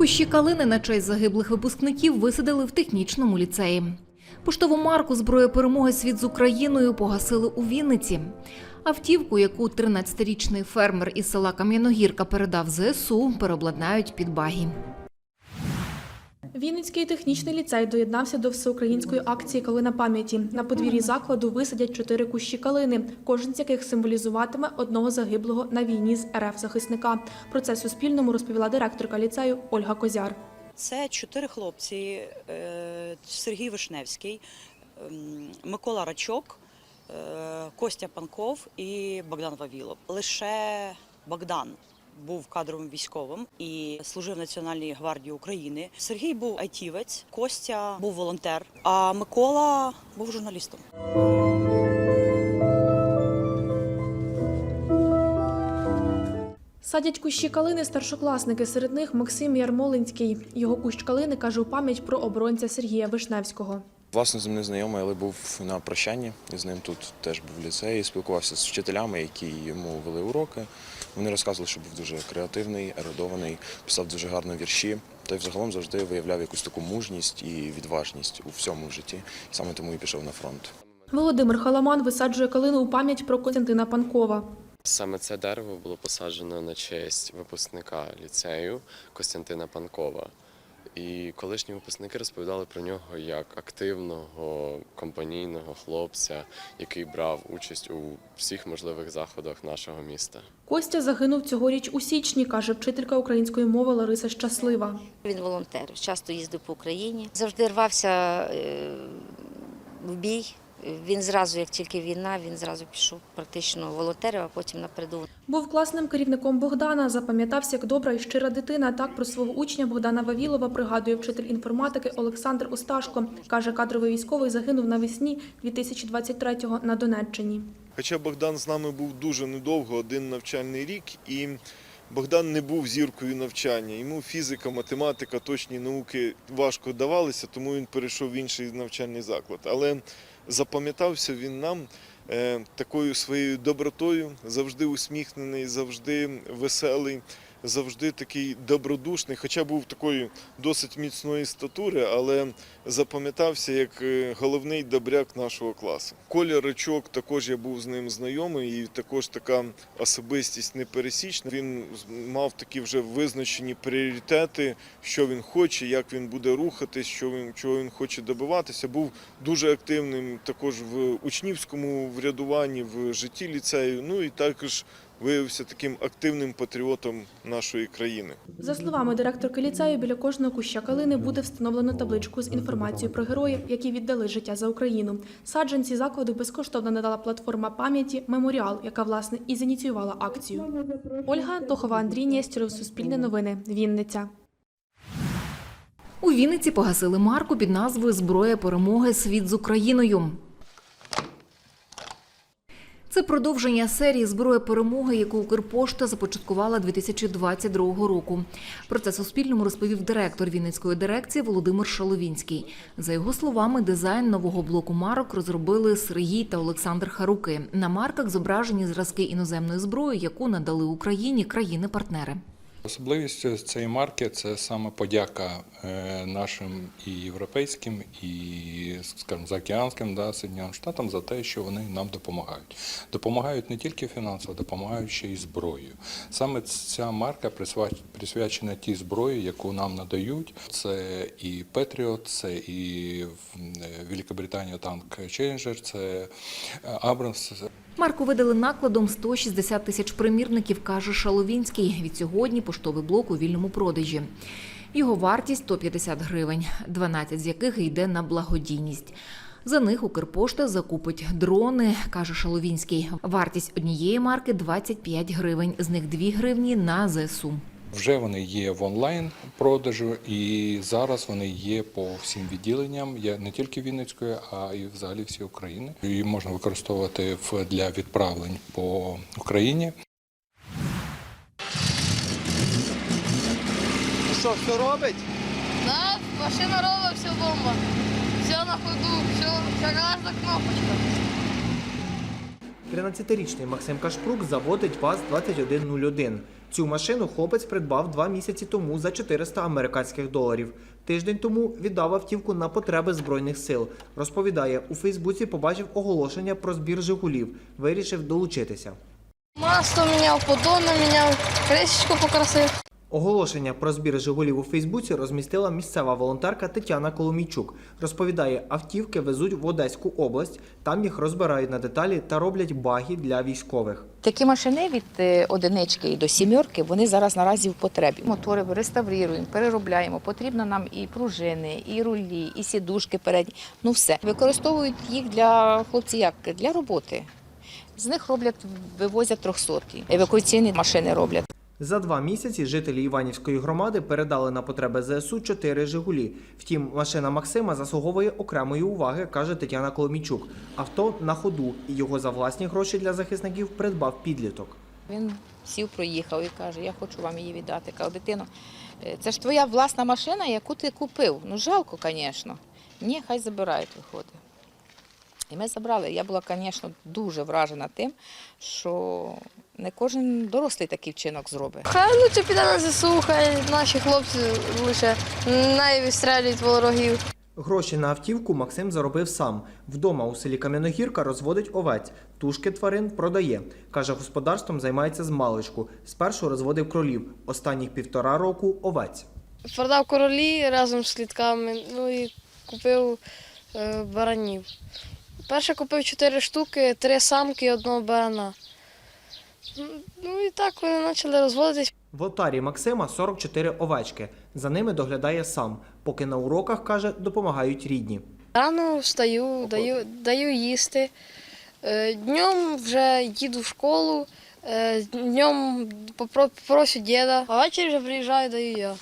Кущі калини на честь загиблих випускників висадили в технічному ліцеї. Поштову марку зброя перемоги світ з Україною погасили у Вінниці. Автівку, яку 13-річний фермер із села Кам'яногірка передав ЗСУ, переобладнають під багі. Вінницький технічний ліцей доєднався до всеукраїнської акції Калина пам'яті. На подвір'ї закладу висадять чотири кущі калини, кожен з яких символізуватиме одного загиблого на війні з РФ захисника. Про це Суспільному розповіла директорка ліцею Ольга Козяр. Це чотири хлопці: е, Сергій Вишневський, ем, Микола Рачок, е, Костя Панков і Богдан Вавілов. Лише Богдан був кадровим військовим і служив в Національній гвардії України. Сергій був айтівець, Костя був волонтер, а Микола був журналістом. Садять кущі калини старшокласники. Серед них Максим Ярмолинський. Його кущ калини каже у пам'ять про оборонця Сергія Вишневського. Власне, з ним не знайомий, але був на прощанні. І з ним тут теж був в ліцеї, спілкувався з вчителями, які йому вели уроки. Вони розказували, що був дуже креативний, ерудований, писав дуже гарно вірші. Та й взагалом завжди виявляв якусь таку мужність і відважність у всьому в житті. Саме тому і пішов на фронт. Володимир Халаман висаджує калину у пам'ять про Костянтина Панкова. Саме це дерево було посаджено на честь випускника ліцею Костянтина Панкова. І колишні випускники розповідали про нього як активного компанійного хлопця, який брав участь у всіх можливих заходах нашого міста. Костя загинув цьогоріч у січні, каже вчителька української мови Лариса Щаслива. Він волонтер, часто їздив по Україні, завжди рвався е, в бій. Він зразу, як тільки війна, він зразу пішов практично волонтерів, а потім на передову. Був класним керівником Богдана. Запам'ятався як добра і щира дитина. Так про свого учня Богдана Вавілова пригадує вчитель інформатики Олександр Осташко. Каже, кадровий військовий загинув навесні 2023-го на Донеччині. Хоча Богдан з нами був дуже недовго, один навчальний рік, і Богдан не був зіркою навчання. Йому фізика, математика, точні науки важко давалися, тому він перейшов в інший навчальний заклад. Але запам'ятався він нам е, такою своєю добротою, завжди усміхнений, завжди веселий. Завжди такий добродушний, хоча був такої досить міцної статури, але запам'ятався як е, головний добряк нашого класу. Коля Рачок також я був з ним знайомий, і також така особистість непересічна. Він мав такі вже визначені пріоритети, що він хоче, як він буде рухатись, що він чого він хоче добиватися. Був дуже активним також в учнівському врядуванні, в житті ліцею. Ну і також виявився таким активним патріотом нашої країни. За словами директорки ліцею, біля кожного куща калини буде встановлено табличку з інформацією про героїв, які віддали життя за Україну. Саджанці закладу безкоштовно надала платформа пам'яті Меморіал, яка власне і зініціювала акцію. Ольга Антохова, Андрій Нєстєров, Суспільне новини, Вінниця. У Вінниці погасили марку під назвою Зброя перемоги світ з Україною. Це продовження серії Зброя перемоги, яку Укрпошта започаткувала 2022 року. Про це Суспільному розповів директор Вінницької дирекції Володимир Шаловінський. За його словами, дизайн нового блоку марок розробили Сергій та Олександр Харуки. На марках зображені зразки іноземної зброї, яку надали Україні країни-партнери. Особливість цієї марки це саме подяка е, нашим і європейським, і скажімо, заокеанським да, Соединеним Штатам за те, що вони нам допомагають. Допомагають не тільки фінансово, допомагають ще й зброєю. Саме ця марка присвячена тій зброї, яку нам надають. Це і Петріот, це і е, Великобританія танк Челленджер, це е, Абрамс, Марку видали накладом 160 тисяч примірників, каже Шаловінський. Від сьогодні поштовий блок у вільному продажі. Його вартість 150 гривень, 12 з яких йде на благодійність. За них Укрпошта закупить дрони, каже Шаловінський. Вартість однієї марки 25 гривень, з них 2 гривні на ЗСУ. Вже вони є в онлайн продажу, і зараз вони є по всім відділенням, не тільки Вінницької, а й взагалі всі України. Її можна використовувати в- для відправлень по Україні. Що, все робить? Да, машина робить, все бомба. Все на ходу, все, все разна кнопочка. 13-річний Максим Кашпрук заводить ВАЗ-2101. Цю машину хлопець придбав два місяці тому за 400 американських доларів. Тиждень тому віддав автівку на потреби збройних сил. Розповідає, у Фейсбуці побачив оголошення про збір Жигулів. Вирішив долучитися. Масло міняв, подону міняв, кришечку покрасив. Оголошення про збір Жигулів у Фейсбуці розмістила місцева волонтерка Тетяна Коломійчук. Розповідає, автівки везуть в Одеську область, там їх розбирають на деталі та роблять баги для військових. Такі машини від е, одинички до сімерки вони зараз наразі в потребі. Мотори реставруємо, переробляємо. Потрібно нам і пружини, і рулі, і сідушки передні. Ну все використовують їх для хлопців як для роботи. З них роблять, вивозять трьохсотки. Евакуаційні машини роблять. За два місяці жителі Іванівської громади передали на потреби ЗСУ чотири Жигулі. Втім, машина Максима заслуговує окремої уваги, каже Тетяна Коломійчук. Авто на ходу, і його за власні гроші для захисників придбав підліток. Він сів, проїхав і каже: Я хочу вам її віддати. Кажу, дитино, е, це ж твоя власна машина, яку ти купив. Ну жалко, звісно. Ні, хай забирають, виходить. І ми забрали. Я була, звісно, дуже вражена тим, що не кожен дорослий такий вчинок зробить. Хай лучше піде на ЗСУ, хай наші хлопці лише не відстрелюють ворогів. Гроші на автівку Максим заробив сам. Вдома у селі Кам'яногірка розводить овець. Тушки тварин продає. Каже, господарством займається з маличку. Спершу розводив кролів. Останніх півтора року овець. Продав королі разом з слідками, ну і купив е, баранів. Перше купив чотири штуки, три самки і одного барана. Ну і так вони почали розводитись. В отарі Максима 44 овечки. За ними доглядає сам. Поки на уроках, каже, допомагають рідні. Рано встаю, даю, даю їсти. Е, Днем вже їду в школу, е, днем попро- прошу діда, а ввечері вже приїжджаю, даю я.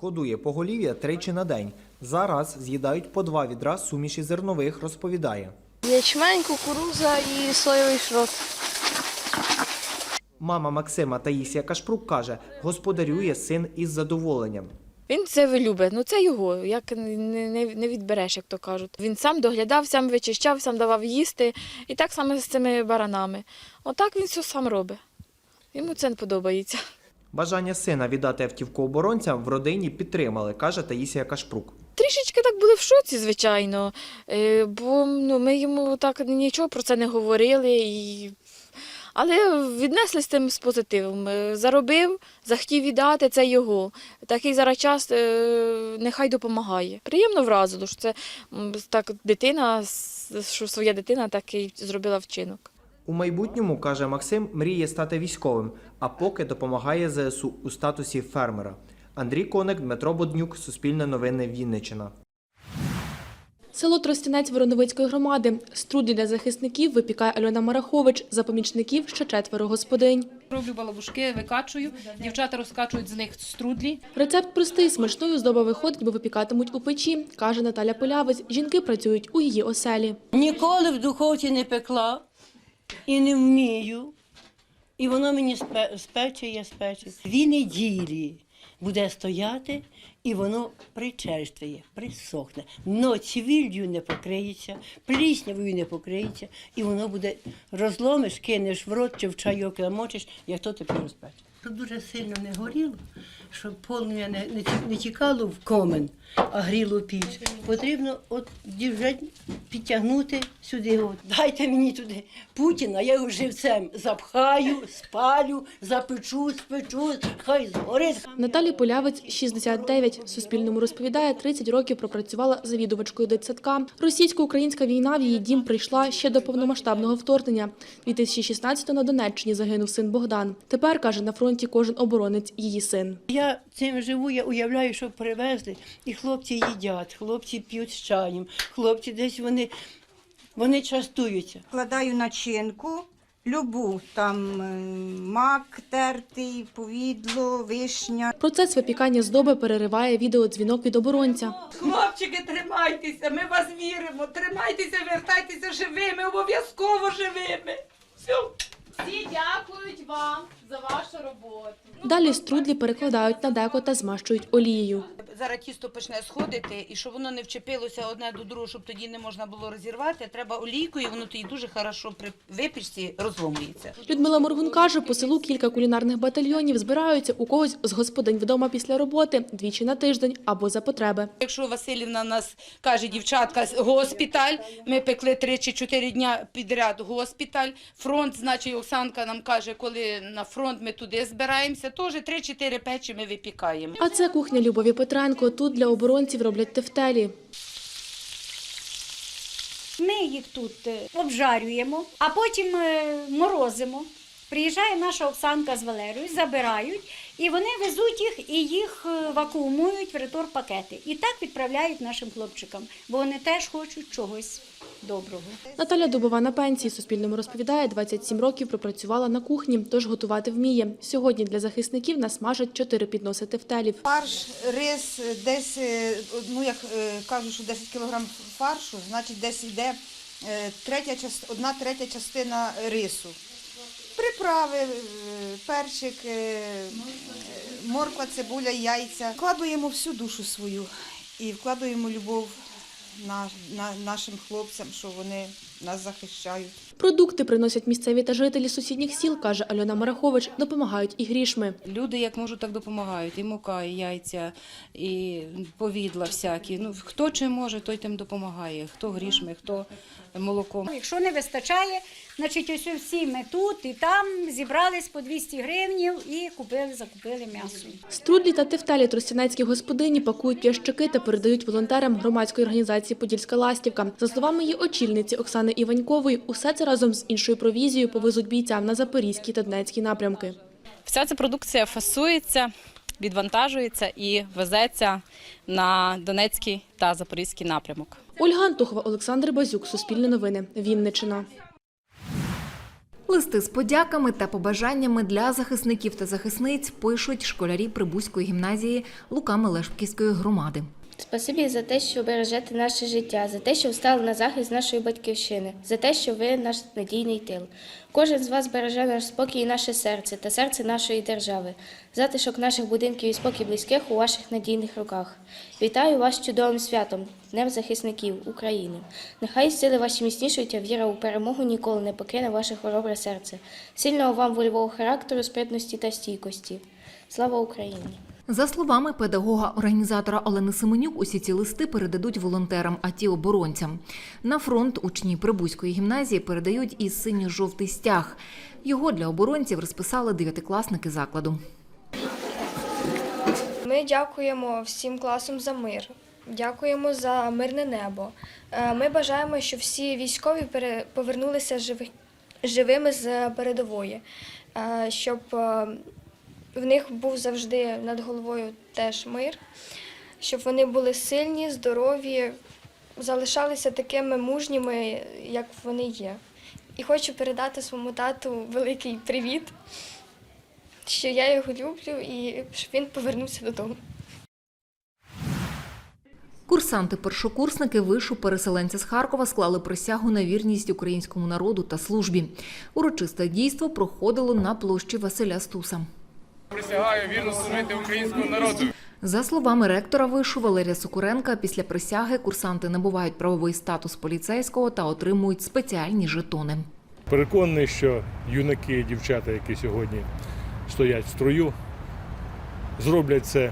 Годує поголів'я тричі на день. Зараз з'їдають по два відра суміші зернових, розповідає. Ячмень, кукуруза і соєвий шрот. Мама Максима Таїсія Кашпрук каже, господарює син із задоволенням. Він це любить, ну це його, як не, не, не відбереш, як то кажуть. Він сам доглядав, сам вичищав, сам давав їсти. І так само з цими баранами. Отак він все сам робить. Йому це не подобається. Бажання сина віддати автівку оборонцям в родині підтримали, каже Таїсія Кашпрук. Трішечки так були в шоці, звичайно, е, бо ну, ми йому так нічого про це не говорили. І... Але віднесли з тим з позитивом. Е, Заробив, захотів віддати, це його. Такий зараз час е, нехай допомагає. Приємно вразило, що це так дитина, що своя дитина такий зробила вчинок. У майбутньому, каже Максим, мріє стати військовим, а поки допомагає ЗСУ у статусі фермера. Андрій Коник, Дмитро Боднюк, Суспільне новини Вінниччина. Село Тростянець Вороновицької громади. Струдлі для захисників випікає Альона Марахович, за помічників ще четверо господинь. Роблю балабушки, викачую. Дівчата розкачують з них струдлі. Рецепт простий, смачною здоба виходить, бо випікатимуть у печі, каже Наталя Полявець. Жінки працюють у її оселі. Ніколи в духовці не пекла і не вмію. І воно мені спе- спече, я спечу. Дві неділі буде стояти, і воно причерствує, присохне. Но цвіллю не покриється, пліснявою не покриється, і воно буде розломиш, кинеш в рот чи в чайок намочиш, як то тепер розпече. Щоб дуже сильно не горіло, щоб полум'я не, не, не тікало в комен, а гріло піч. Потрібно от вже підтягнути сюди. От. Дайте мені туди Путіна, я його живцем запхаю, спалю, запечу, спечу, хай згорить. Наталі Полявець 69. Суспільному розповідає, 30 років пропрацювала завідувачкою дитсадка. Російсько-українська війна в її дім прийшла ще до повномасштабного вторгнення. 2016-го на Донеччині загинув син Богдан. Тепер каже на фронті кожен оборонець її син. Я цим живу, я уявляю, що привезли, і хлопці їдять, хлопці п'ють з чаєм, хлопці десь вони, вони частуються. Вкладаю начинку, любу, там е, мак тертий, повідло, вишня. Процес випікання здоби перериває відеодзвінок від оборонця. Хлопчики, тримайтеся, ми вас віримо. Тримайтеся, вертайтеся живими, обов'язково живими. Все. Всі дякують вам за вашу роботу. Далі струдлі перекладають на деко та змащують олією. Зараз тісто почне сходити, і щоб воно не вчепилося одне до другого, щоб тоді не можна було розірвати, треба олійкою, воно тоді дуже хорошо при випічці розломлюється. Людмила Моргун каже, по селу кілька кулінарних батальйонів збираються у когось з господинь вдома після роботи двічі на тиждень або за потреби. Якщо Васильівна нас каже, дівчатка, госпіталь, ми пекли три чи чотири дня підряд госпіталь, фронт, значить Оксанка нам каже, коли на фронт ми туди збираємося, теж три-чотири печі ми випікаємо. А це кухня Любові Петренко. Тут для оборонців роблять тефтелі. Ми їх тут е, обжарюємо, а потім е, морозимо. Приїжджає наша Оксанка з Валерою, забирають, і вони везуть їх і їх е, вакуумують в ретор-пакети. І так відправляють нашим хлопчикам, бо вони теж хочуть чогось доброго. Наталя Дубова на пенсії Суспільному розповідає, 27 років пропрацювала на кухні, тож готувати вміє. Сьогодні для захисників насмажать чотири підноси тефтелів. Фарш, рис, десь, е, ну як е, кажуть, що 10 кг фаршу, значить десь йде третя, одна третя частина рису. Приправи, е, перчик, е, морква, цибуля, яйця. Вкладуємо всю душу свою і вкладуємо любов на, на, нашим хлопцям, що вони нас захищають. Продукти приносять місцеві та жителі сусідніх сіл, каже Альона Марахович, допомагають і грішми. Люди як можуть, так допомагають. І мука, і яйця, і повідла всякі. Ну, хто чим може, той тим допомагає. Хто грішми, хто молоком. Якщо не вистачає, значить ось всі ми тут і там зібрались по 200 гривнів і купили, закупили м'ясо. Струдлі та тефтелі тростянецькі господині пакують ящики та передають волонтерам громадської організації Подільська ластівка. За словами її очільниці Оксани Іванькової, усе це разом з іншою провізією повезуть бійцям на Запорізький та Донецький напрямки. Вся ця продукція фасується, відвантажується і везеться на Донецький та Запорізький напрямок. Ольга Антухова, Олександр Базюк, Суспільне новини, Вінниччина. Листи з подяками та побажаннями для захисників та захисниць пишуть школярі Прибузької гімназії Лука Мелешківської громади. Спасибі за те, що бережете наше життя, за те, що встали на захист нашої батьківщини, за те, що ви наш надійний тил. Кожен з вас береже наш спокій і наше серце та серце нашої держави, затишок наших будинків і спокій близьких у ваших надійних руках. Вітаю вас чудовим святом, Днем захисників України. Нехай сили ваші міцнішують, а віра у перемогу ніколи не покине ваше хоробре серце. Сильного вам вольового характеру, спритності та стійкості. Слава Україні! За словами педагога-організатора Олени Семенюк, усі ці листи передадуть волонтерам, а ті оборонцям. На фронт учні Прибузької гімназії передають і синьо-жовтий стяг. Його для оборонців розписали дев'ятикласники закладу. Ми дякуємо всім класам за мир. Дякуємо за мирне небо. Е, Ми бажаємо, щоб всі військові повернулися живими з передової, Е, щоб е, в них був завжди над головою теж мир, щоб вони були сильні, здорові, залишалися такими мужніми, як вони є. І хочу передати своєму тату великий привіт, що я його люблю і щоб він повернувся додому. Курсанти-першокурсники вишу переселенці з Харкова склали присягу на вірність українському народу та службі. Урочисте дійство проходило на площі Василя Стуса. Присягаю вірно служити українському народу. За словами ректора вишу Валерія Сокуренка, після присяги курсанти набувають правовий статус поліцейського та отримують спеціальні жетони. Переконаний, що юнаки і дівчата, які сьогодні стоять в строю, зроблять це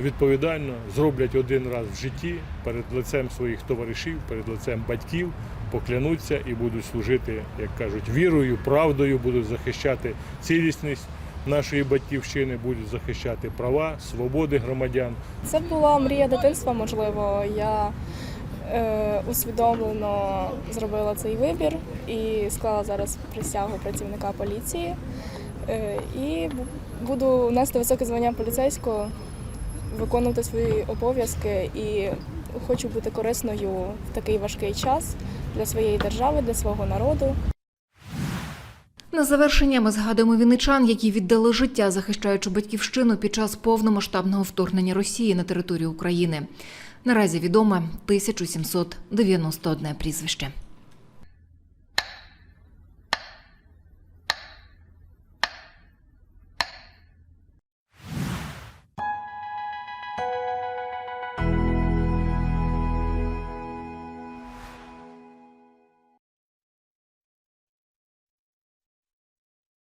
відповідально, зроблять один раз в житті перед лицем своїх товаришів, перед лицем батьків, поклянуться і будуть служити, як кажуть, вірою, правдою, будуть захищати цілісність нашої батьківщини, будуть захищати права, свободи громадян. Це була мрія дитинства, можливо. Я е, усвідомлено зробила цей вибір і склала зараз присягу працівника поліції. Е, і буду нести високе звання поліцейського, виконувати свої обов'язки і хочу бути корисною в такий важкий час для своєї держави, для свого народу. На завершення ми згадуємо віничан, які віддали життя, захищаючи батьківщину під час повномасштабного вторгнення Росії на територію України. Наразі відоме 1791 прізвище.